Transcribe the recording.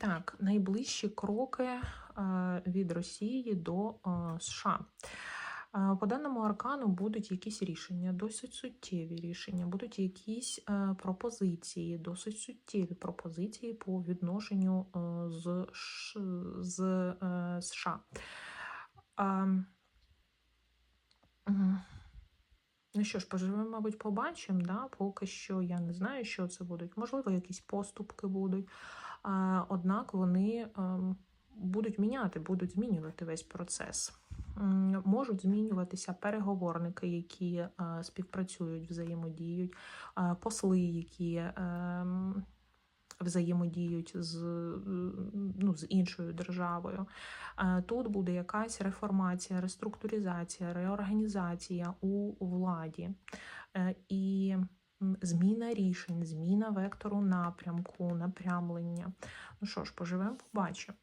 Так, найближчі кроки е, від Росії до е, США. Е, По даному аркану будуть якісь рішення, досить суттєві рішення, будуть якісь пропозиції, досить суттєві пропозиції по відношенню з, з США. Ну що ж, поживемо, мабуть, побачимо. Да? Поки що я не знаю, що це будуть. Можливо, якісь поступки будуть. Однак вони ем, будуть міняти, будуть змінювати весь процес. Можуть змінюватися переговорники, які е, співпрацюють, взаємодіють, е, посли, які ем, взаємодіють з, е, ну, з іншою державою. Тут буде якась реформація, реструктуризація, реорганізація у владі і зміна рішень, зміна вектору напрямку, напрямлення. Ну що ж, поживемо, побачимо.